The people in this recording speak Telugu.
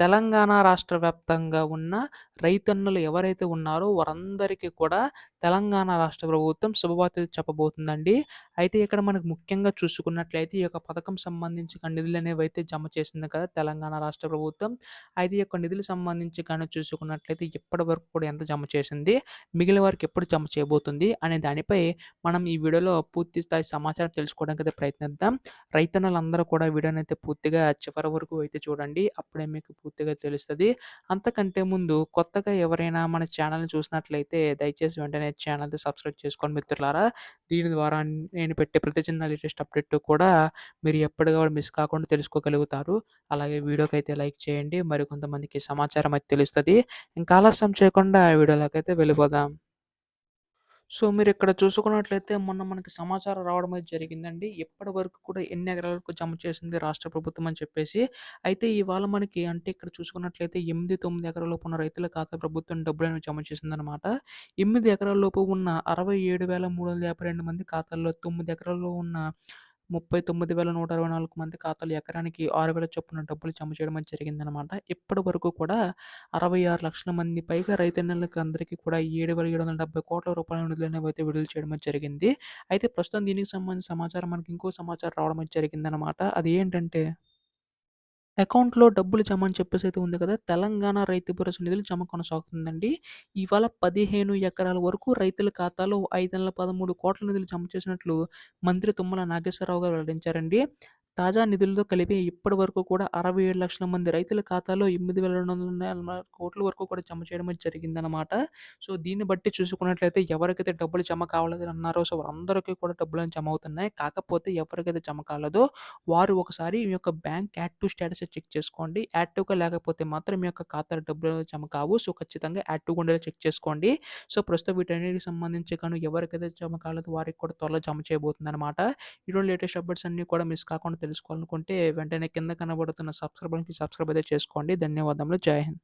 తెలంగాణ రాష్ట్ర వ్యాప్తంగా ఉన్న రైతన్నలు ఎవరైతే ఉన్నారో వారందరికీ కూడా తెలంగాణ రాష్ట్ర ప్రభుత్వం శుభవార్తలు చెప్పబోతుందండి. అయితే ఇక్కడ మనకు ముఖ్యంగా చూసుకున్నట్లయితే ఈ యొక్క పథకం సంబంధించి నిధులు అనేవి అయితే జమ చేసింది కదా తెలంగాణ రాష్ట్ర ప్రభుత్వం. అయితే ఈ యొక్క నిధులు సంబంధించి కానీ చూసుకున్నట్లయితే ఇప్పటి వరకు కూడా ఎంత జమ చేసింది? మిగిలిన వారికి ఎప్పుడు జమ చేయబోతుంది? అనే దానిపై మనం ఈ వీడియోలో పూర్తి స్థాయి సమాచారం తెలుసుకోవడానికి అయితే ప్రయత్నిద్దాం. రైతన్నలందరూ కూడా వీడియోని అయితే పూర్తిగా చివరి వరకు అయితే చూడండి. అప్పుడే మీకు పూర్తిగా తెలుస్తుంది. అంతకంటే ముందు కొత్తగా ఎవరైనా మన ఛానల్ని చూసినట్లయితే దయచేసి వెంటనే ఛానల్ని సబ్స్క్రైబ్ చేసుకోండి మిత్రులారా. దీని ద్వారా నేను పెట్టే ప్రతి చిన్న లేటెస్ట్ అప్డేట్ కూడా మీరు ఎప్పటికప్పుడు మిస్ కాకుండా తెలుసుకోగలుగుతారు. అలాగే వీడియోకి అయితే లైక్ చేయండి. మరి కొంతమందికి సమాచారం అయితే తెలుస్తుంది. ఇంకా ఆలస్యం చేయకుండా వీడియోలోకి అయితే వెళ్ళిపోదాం. సో మీరు ఇక్కడ చూసుకున్నట్లయితే మొన్న మనకి సమాచారం రావడం అయితే జరిగిందండి. ఇప్పటి వరకు కూడా ఎన్ని ఎకరాలకు జమ చేసింది రాష్ట్ర ప్రభుత్వం అని చెప్పేసి. అయితే ఇవాళ మనకి అంటే ఇక్కడ చూసుకున్నట్లయితే ఎనిమిది తొమ్మిది ఎకరాలలోపు ఉన్న రైతుల ఖాతా ప్రభుత్వం డబ్బులను జమ చేసిందనమాట. ఎనిమిది ఎకరాల్లోపు ఉన్న అరవై ఏడు వేల మూడు వందల యాభై రెండు మంది ఖాతాల్లో తొమ్మిది ఎకరాల్లో ఉన్న 39,124 మంది ఖాతాలు ఎకరానికి ఆరు వేల చొప్పున డబ్బులు జమ చేయడం అనేది జరిగిందనమాట. ఇప్పటి వరకు కూడా అరవై ఆరు లక్షల మంది పైగా రైతన్నలకు అందరికీ కూడా 7,770 రూపాయల నిధులనేవి అయితే విడుదల చేయడం జరిగింది. అయితే ప్రస్తుతం దీనికి సంబంధించిన సమాచారం మనకి ఇంకో సమాచారం రావడం జరిగిందనమాట. అది ఏంటంటే అకౌంట్‌లో డబ్బులు జమ అని చెప్పేసి అయితే ఉంది కదా! తెలంగాణ రైతు భరోసా నిధులు జమ కొనసాగుతుందండి. ఇవాళ 15 ఎకరాల వరకు రైతుల ఖాతాలో 513 నిధులు జమ చేసినట్లు మంత్రి తుమ్మల నాగేశ్వరరావు గారు వెల్లడించారండి. తాజా నిధులతో కలిపి ఇప్పటి వరకు కూడా అరవై ఏడు లక్షల మంది రైతుల ఖాతాలో 8,240 వరకు కూడా జమ చేయడం జరిగిందనమాట. సో, దీన్ని బట్టి చూసుకున్నట్లయితే ఎవరికైతే డబ్బులు జమ కావాలని అన్నారో సో, వారందరికీ కూడా డబ్బులు జమ అవుతున్నాయి. కాకపోతే ఎవరికైతే జమ కాలేదో వారు ఒకసారి మీ యొక్క బ్యాంక్ యాక్టివ్ స్టేటస్ చెక్ చేసుకోండి. యాక్టివ్‌గా లేకపోతే మాత్రం మీ యొక్క ఖాతా డబ్బులు జమ కావు. సో, ఖచ్చితంగా యాక్టివ్‌గా ఉండేలా చెక్ చేసుకోండి. సో, ప్రస్తుతం వీటన్నిటికి సంబంధించి కానీ ఎవరికైతే జమ కాలేదో వారికి కూడా త్వరలో జమ చేయబోతుందనమాట. ఈరోజు లేటెస్ట్ అప్డేట్స్ అన్నీ కూడా మిస్ కాకుండా తెలుసుకోవాలనుకుంటే వెంటనే కింద కనబడుతున్న సబ్స్క్రైబ్ బటన్‌కి సబ్స్క్రైబ్ అయితే చేసుకోండి. ధన్యవాదములు. జై హింద్.